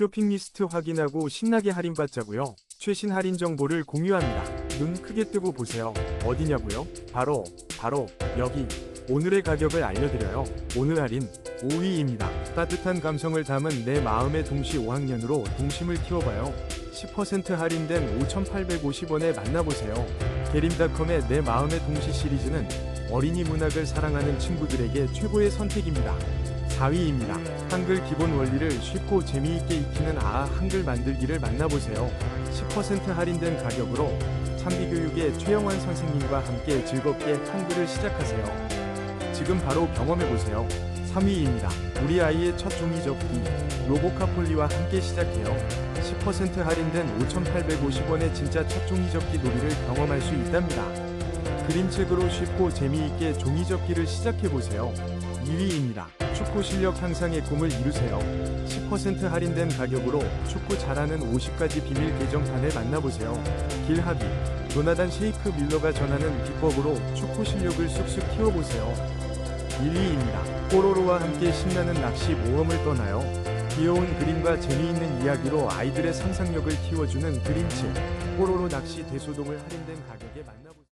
쇼핑 리스트 확인하고 신나게 할인받자고요. 최신 할인 정보를 공유합니다. 눈 크게 뜨고 보세요. 어디냐고요? 바로 바로 여기. 오늘의 가격을 알려드려요. 오늘 할인 5위입니다. 따뜻한 감성을 담은 내 마음의 동시 5학년으로 동심을 키워봐요. 10% 할인된 5,850원에 만나보세요. 게림닷컴의 내 마음의 동시 시리즈는 어린이 문학을 사랑하는 친구들에게 최고의 선택입니다. 4위입니다. 한글 기본 원리를 쉽고 재미있게 익히는 아아 한글 만들기를 만나보세요. 10% 할인된 가격으로 참비교육의 최영환 선생님과 함께 즐겁게 한글을 시작하세요. 지금 바로 경험해보세요. 3위입니다. 우리 아이의 첫 종이 접기 로보카폴리와 함께 시작해요. 10% 할인된 5,850원의 진짜 첫 종이 접기 놀이를 경험할 수 있답니다. 그림책으로 쉽고 재미있게 종이 접기를 시작해보세요. 2위입니다. 축구 실력 향상의 꿈을 이루세요. 10% 할인된 가격으로 축구 잘하는 50가지 비밀 계정판을 만나보세요. 길하비, 조나단 쉐이크 밀러가 전하는 비법으로 축구 실력을 쑥쑥 키워보세요. 1위입니다. 뽀로로와 함께 신나는 낚시 모험을 떠나요. 귀여운 그림과 재미있는 이야기로 아이들의 상상력을 키워주는 그림책 뽀로로 낚시 대소동을 할인된 가격에 만나보세요.